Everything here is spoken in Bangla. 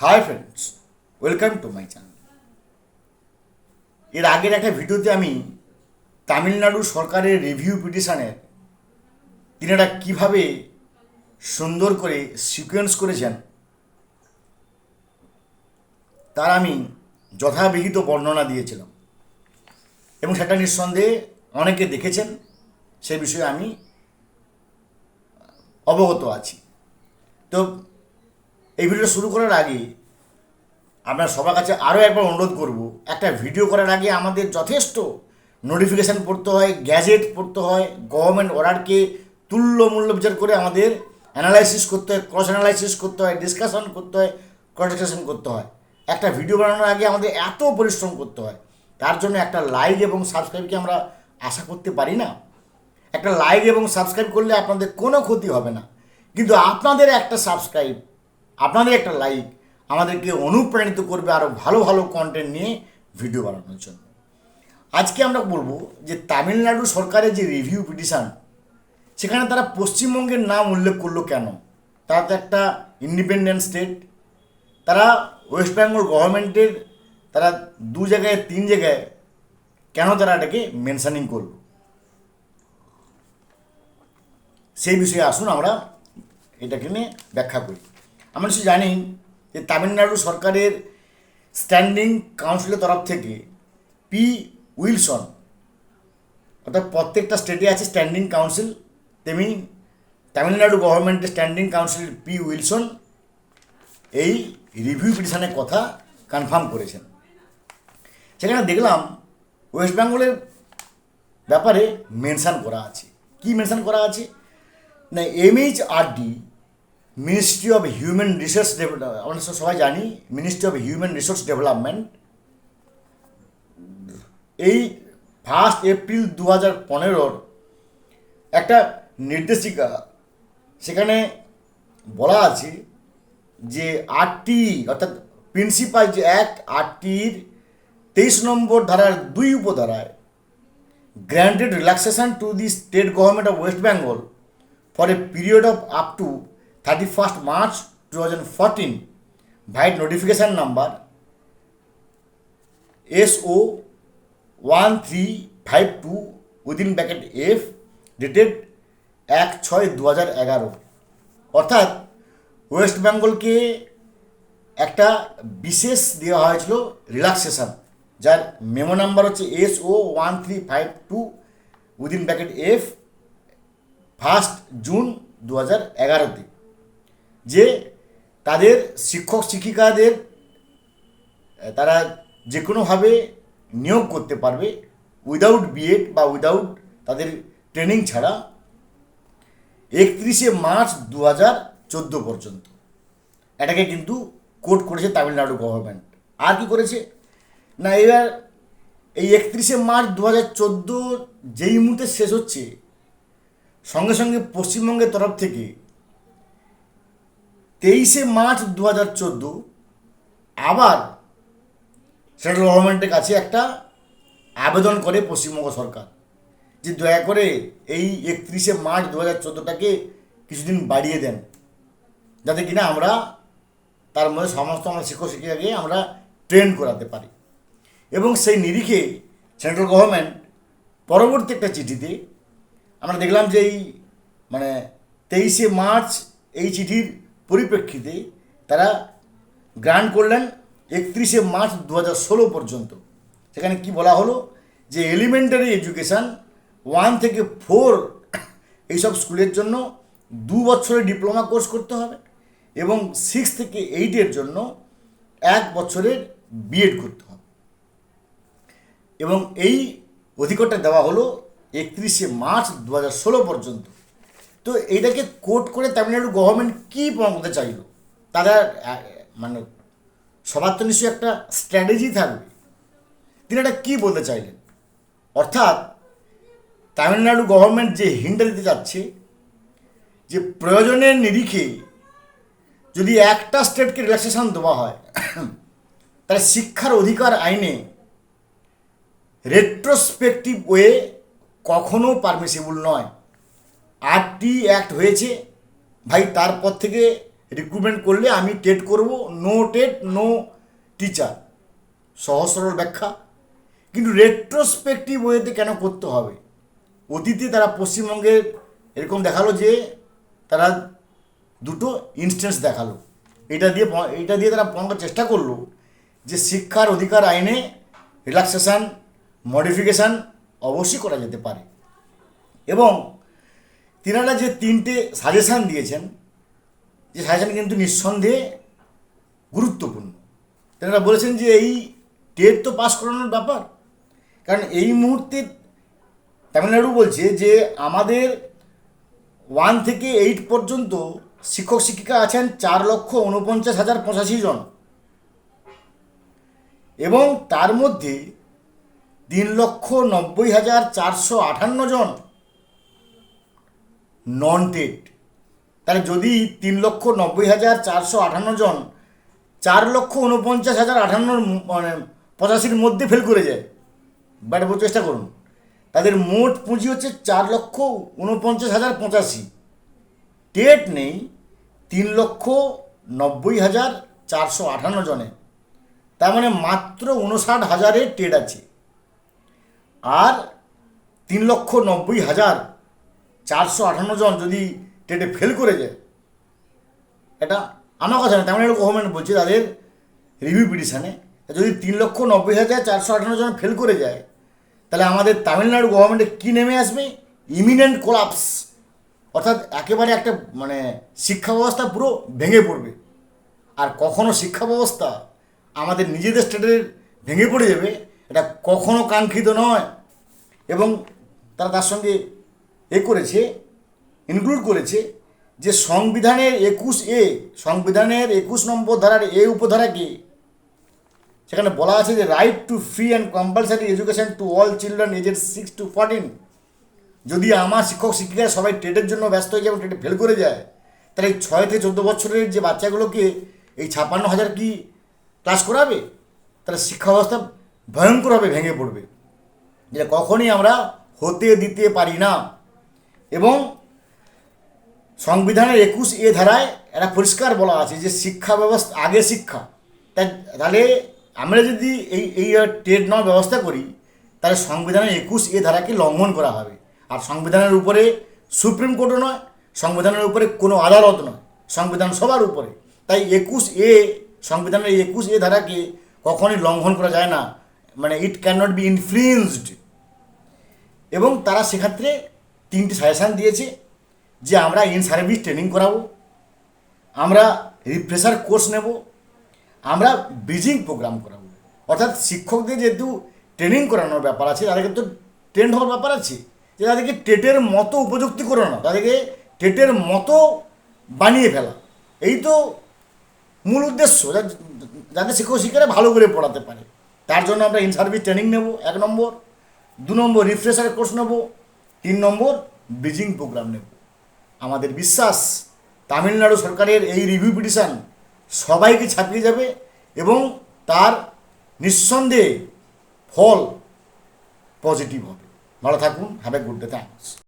Hi friends welcome to my channel এর আগের একটা ভিডিওতে আমি তামিলনাড়ু সরকারের রিভিউ পিটিশনের তিনারা কীভাবে সুন্দর করে সিকোয়েন্স করেছেন, তার আমি যথাবিহিত বর্ণনা দিয়েছিলাম। এবং সেটা নিঃসন্দেহে অনেকে দেখেছেন, সে বিষয়ে আমি অবগত আছি। তো এই ভিডিওটা শুরু করার আগে আপনার সবার কাছে আরও একবার অনুরোধ করব, একটা ভিডিও করার আগে আমাদের যথেষ্ট নোটিফিকেশান পড়তে হয় গ্যাজেট পড়তে হয় গভর্নমেন্ট অর্ডারকে তুল্য মূল্য বিচার করে আমাদের অ্যানালাইসিস করতে হয় ক্রস অ্যানালাইসিস করতে হয় ডিসকাশন করতে হয় কনভারসেশন করতে হয়। একটা ভিডিও বানানোর আগে আমাদের এত পরিশ্রম করতে হয়, তার জন্য একটা লাইক এবং সাবস্ক্রাইবকে আমরা আশা করতে পারি না। একটা লাইক এবং সাবস্ক্রাইব করলে আপনাদের কোনো ক্ষতি হবে না। কিন্তু আপনাদের একটা সাবস্ক্রাইব আপনাদের একটা লাইক আমাদেরকে অনুপ্রাণিত করবে আরও ভালো ভালো কন্টেন্ট নিয়ে ভিডিও বানানোর জন্য। আজকে আমরা বলব যে তামিলনাড়ু সরকারের যে রিভিউ পিটিশান সেখানে তারা পশ্চিমবঙ্গের নাম উল্লেখ করল কেন? তারা তো একটা ইন্ডিপেন্ডেন্ট স্টেট তারা ওয়েস্ট বেঙ্গল গভর্নমেন্টের তারা দু জায়গায়, তিন জায়গায় কেন তারা এটাকে মেনশানিং করল? সেই বিষয়ে আসুন আমরা এটাকে নিয়ে ব্যাখ্যা করি। আমরা নিশ্চয়ই জানি যে তামিলনাড়ু সরকারের স্ট্যান্ডিং কাউন্সিলের তরফ থেকে পি উইলসন, অর্থাৎ প্রত্যেকটা স্টেটে আছে স্ট্যান্ডিং কাউন্সিল, তেমনি তামিলনাড়ু গভর্নমেন্টের স্ট্যান্ডিং কাউন্সিল পি উইলসন এই রিভিউ পিটিশনের কথা কনফার্ম করেছেন। সেখানে দেখলাম ওয়েস্ট বেঙ্গলের ব্যাপারে মেনশান করা আছে। কি মেনশান করা আছে? না MHRD ministry of human resource আমরা সব সবাই জানি ministry of human resource development এই ফার্স্ট এপ্রিল দু হাজার পনেরোর একটা নির্দেশিকা, সেখানে বলা আছে যে আটটি, অর্থাৎ প্রিন্সিপাল যে অ্যাক্ট আটটির তেইশ নম্বর ধারার দুই উপধারায় granted relaxation to the state government of West Bengal for a period of up to 31st March 2014 by notification number SO 1352 within bracket F, dated এক ছয় দু হাজার এগারো। অর্থাৎ ওয়েস্ট বেঙ্গলকে একটা বিশেষ দেওয়া হয়েছিল রিল্যাক্সেশন যার মেমো নাম্বার হচ্ছে S O one three five two within bracket F first June দু হাজার এগারোতে। যে তাদের শিক্ষক শিক্ষিকাদের তারা যে কোনোভাবে নিয়োগ করতে পারবে উইদাউট বিএড বা উইদাউট তাদের ট্রেনিং ছাড়া একত্রিশে মার্চ দু হাজার চোদ্দ পর্যন্ত। এটাকে কিন্তু কোর্ট করেছে তামিলনাড়ু গভর্নমেন্ট আর কি করেছে? না, এবার এই একত্রিশে মার্চ দু হাজার চোদ্দ যেই মুহূর্তে শেষ হচ্ছে, সঙ্গে সঙ্গে পশ্চিমবঙ্গের তরফ থেকে তেইশে মার্চ দু হাজার চোদ্দ আবার সেন্ট্রাল গভর্নমেন্টের কাছে একটা আবেদন করে পশ্চিমবঙ্গ সরকার যে দয়া করে এই একত্রিশে মার্চ দু হাজার চোদ্দোটাকে কিছুদিন বাড়িয়ে দেন। যাতে কিনা আমরা তার মধ্যে সমস্ত আমরা শিক্ষক শিক্ষিকাকে আমরা ট্রেন করাতে পারি। এবং সেই নিরিখে সেন্ট্রাল গভর্নমেন্ট পরবর্তী একটা চিঠিতে আমরা দেখলাম যে এই মানে তেইশে মার্চ এই চিঠির পরিপ্রেক্ষিতে তারা গ্রান্ট করলেন একত্রিশে মার্চ দু ষোলো পর্যন্ত। সেখানে কি বলা হলো? যে এলিমেন্টারি এডুকেশান ওয়ান থেকে ফোর এইসব স্কুলের জন্য দু বছরের ডিপ্লোমা কোর্স করতে হবে এবং সিক্স থেকে এইটের জন্য এক বছরের বিএড করতে হবে। এবং এই অধিকারটা দেওয়া হলো একত্রিশে মার্চ দু হাজার ষোলো পর্যন্ত। তো এইটাকে কোট করে তামিলনাড়ু গভর্নমেন্ট কী প্রমাণ করতে চাইলো? তারা মানে সবার তো নিশ্চয়ই একটা স্ট্র্যাটেজি থাকবে। তিনি এটা কী বলতে চাইলেন? অর্থাৎ তামিলনাড়ু গভর্নমেন্ট যে হিন্টটা দিতে যাচ্ছে যে প্রয়োজনের নিরিখে যদি একটা স্টেটকে রিল্যাক্সেশন দেওয়া হয়, তাহলে শিক্ষার অধিকার আইনে রেট্রোস্পেকটিভ ওয়ে কখনো পারমিসিবল নয়। আটটি অ্যাক্ট হয়েছে। ভাই, তারপর থেকে রিক্রুটমেন্ট করলে আমি টেট করব। নো টেট নো টিচার সহজ সরল ব্যাখ্যা। কিন্তু রেট্রোস্পেক্টিভ ওয়েতে কেন করতে হবে? অতীতে তারা পশ্চিমবঙ্গে এরকম দেখাল যে তারা দুটো ইনস্টেন্স দেখাল। এটা দিয়ে এটা দিয়ে তারা প্রমাণ চেষ্টা করল যে শিক্ষার অধিকার আইনে রিল্যাক্সেশন মডিফিকেশান অবশ্যই করা যেতে পারে। এবং তিনারা যে তিনটে সাজেশান দিয়েছেন, যে সাজেশান কিন্তু নিঃসন্দেহে গুরুত্বপূর্ণ। তেনারা বলেছেন যে এই টেট তো পাস করানোর ব্যাপার। কারণ এই মুহূর্তে তামিলনাড়ু বলছে যে আমাদের ওয়ান থেকে এইট পর্যন্ত শিক্ষক শিক্ষিকা আছেন চার লক্ষ উনপঞ্চাশ হাজার পঁচাশি জন। এবং তার মধ্যে তিন লক্ষ নব্বই হাজার চারশো আটান্ন জন নন টেট তাহলে যদি তিন লক্ষ নব্বই হাজার চারশো আটান্ন জন চার লক্ষ উনপঞ্চাশ হাজার আটান্নর ম- মানে পঁচাশির মধ্যে ফেল করে যায় বোঝার চেষ্টা করুন। তাদের মোট পুঁজি হচ্ছে চার লক্ষ উনপঞ্চাশ হাজার পঁচাশি। টেট নেই, তিন লক্ষ নব্বই হাজার চারশো আটান্ন জনে। তার মানে মাত্র উনষাট হাজারের টেট আছে। আর তিন লক্ষ নব্বই হাজার চারশো আটান্ন জন যদি টেটে ফেল করে যায়, এটা আমার কথা না তামিলনাড়ু গভর্নমেন্ট বলছে, তাদের রিভিউ পিটিশানে যদি তিন লক্ষ নব্বই হাজার চারশো আটান্ন জন ফেল করে যায়, তাহলে আমাদের তামিলনাড়ু গভর্নমেন্টে কী নেমে আসবে? ইমিনেন্ট কোলাপস অর্থাৎ একেবারে একটা মানে শিক্ষা ব্যবস্থা পুরো ভেঙে পড়বে। আর কখনো শিক্ষা ব্যবস্থা আমাদের নিজেদের স্টেটের ভেঙে পড়ে যাবে, এটা কখনো কাঙ্ক্ষিত নয়। এবং তারা তার সঙ্গে এ করেছে ইনক্লুড করেছে যে সংবিধানের একুশ এ, সংবিধানের একুশ নম্বর ধারার এ উপধারাকে, সেখানে বলা আছে যে right to free and compulsory education to all children এজের সিক্স টু ফোরটিন যদি আমার শিক্ষক শিক্ষিকা সবাই টেটের জন্য ব্যস্ত হয়ে যায় এবং টেটে ফেল করে যায়, তাহলে এই ছয় থেকে চোদ্দ বছরের যে বাচ্চাগুলোকে এই ছাপ্পান্ন হাজার কি ক্লাস করাবে? তাহলে শিক্ষা ব্যবস্থা ভয়ঙ্করভাবে ভেঙে পড়বে। যেটা কখনই আমরা হতে দিতে পারি না। এবং সংবিধানের একুশ এ ধারায় একটা পরিষ্কার বলা আছে যে শিক্ষা ব্যবস্থা, আগে শিক্ষা। তাই তাহলে আমরা যদি এই এই ট্রেড নেওয়ার ব্যবস্থা করি, তাহলে সংবিধানের একুশ এ ধারাকে লঙ্ঘন করা হবে। আর সংবিধানের উপরে সুপ্রিম কোর্টও নয়, সংবিধানের উপরে কোনো আদালত নয়, সংবিধান সবার উপরে। তাই একুশ এ, সংবিধানের একুশ এ ধারাকে কখনই লঙ্ঘন করা যায় না। মানে it can not be influenced এবং তারা সেক্ষেত্রে তিনটি সাজেশান দিয়েছে যে আমরা ইন সার্ভিস ট্রেনিং করাবো, আমরা রিফ্রেশার কোর্স নেব, আমরা ব্রিজিং প্রোগ্রাম করাবো। অর্থাৎ শিক্ষকদের যেহেতু ট্রেনিং করানোর ব্যাপার আছে তাদেরকে তো ট্রেন্ড হওয়ার ব্যাপার আছে যে তাদেরকে টেটের মতো উপযুক্তি করে না তাদেরকে টেটের মতো বানিয়ে ফেলা। এই তো মূল উদ্দেশ্য যাতে শিক্ষক শিক্ষারা ভালো করে পড়াতে পারে। তার জন্য আমরা ইন সার্ভিস ট্রেনিং নেব, এক নম্বর। দু নম্বর রিফ্রেশার কোর্স নেব। তিন নম্বর ব্রিজিং প্রোগ্রাম নেব। আমাদের বিশ্বাস, তামিলনাড়ু সরকারের এই রিভিউ পিটিশান সবাইকে ছাপিয়ে যাবে এবং তার নিঃসন্দেহে ফল পজিটিভ হবে। ভালো থাকুন have a good day thanks